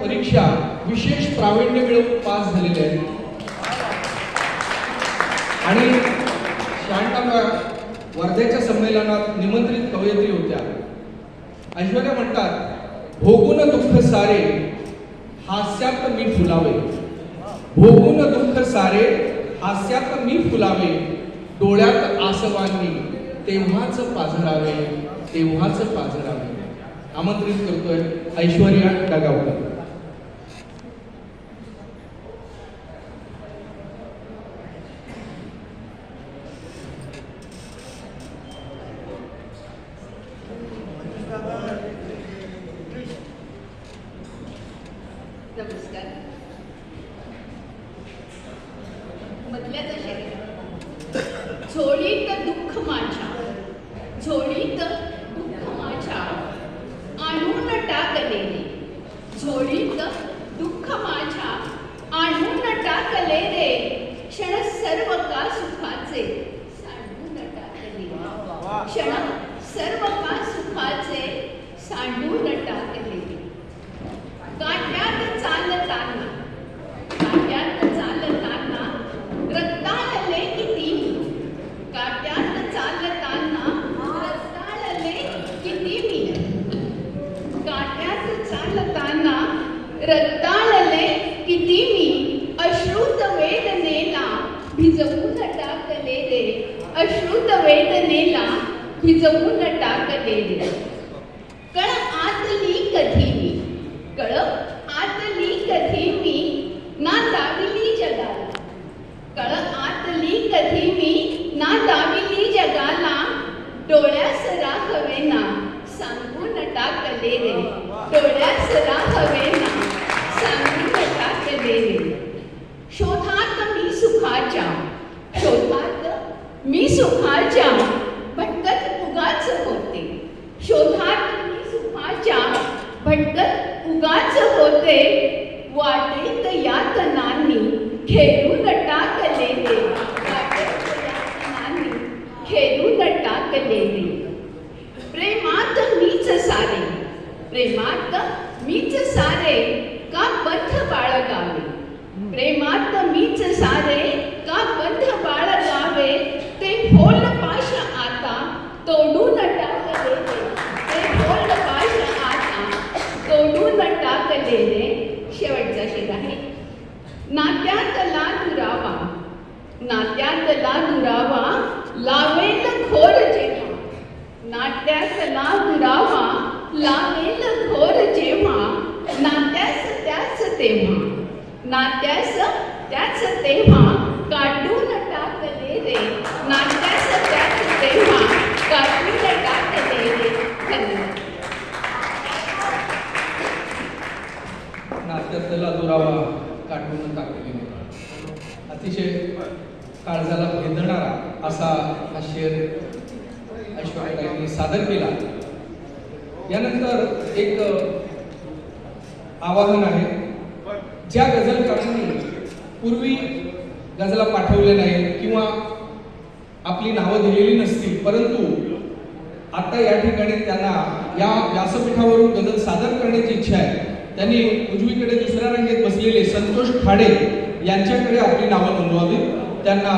परीक्षा विशेष प्रावीण्य मिळवून पास झालेले आहेत आणि शांताबा वर्ध्याच्या संमेलनात निमंत्रित कवयित्री होत्या. ऐश्वर्या म्हणतात भोगून दुःख सारे हास्यात मी फुलावे. भोगून दुःख सारे हास्यात मी फुलावे. डोळ्यात आसवांनी तेव्हाच पाझरावे तेव्हाच पाझरावे. आमंत्रित करतोय ऐश्वर्या डगावकर. नमस्कार. दुःख माझ्या झोळीत दुःख माझ्या आणून झोळीत दुःख माझ्या आणून टाकले रे क्षण सर्व का सुखाचे सांडून टाकले क्षण सर्व का सुखाचे सांडून भिजवून टाकले रे कळ आतली कधी मी कळ आतली कधी मी ना दाविली जगाला. कळ आतली कधी मी ना दाविली जगाला. डोळ्यास हवे ना सांगून टाकले रे. डोळ्यासरा हवे ना सांगून टाकले रे. शोधात मी सुखाच्या शोधात मी सुखाच्या खेळू नटा रे खेळू नटा खेळून प्रेमात मीच सारे. प्रेमात मीच सारे का पथ बाळगावे? प्रेमात मीच सारे का बंध बाळगावे ते फोल पाश आता तोडून टाकले रे ते फोल पाश आता तोडून टाकले रे शेवटचा शेर आहे नात्यातला दुरावा नात्यातला दुरावा लावेल खोर जेव्हा. नाट्यातला दुरावा लावेल घोर जेव्हा. नात्यास त्याच तेव्हा. नात्यास त्याच तेव्हा. काढून टाकले रे. नात्यास त्याच तेव्हा. काढून टाकले रे. धन्यवाद. नात्यातला दुरावा काढून टाकले अतिशय काळजाला भेदणारा असा हा शेर ऐश्वर्याताईंनी सादर केला. यानंतर एक आवाहन आहे. ज्या गझलकारांनी पूर्वी गझला पाठवले नाही किंवा आपली नावं दिलेली नसतील परंतु आता या ठिकाणी त्यांना या व्यासपीठावरून गझल सादर करण्याची इच्छा आहे. त्यांनी उजवीकडे दुसऱ्या रांगेत बसलेले संतोष खाडे यांच्याकडे आपली नावं नोंदवावी त्यांना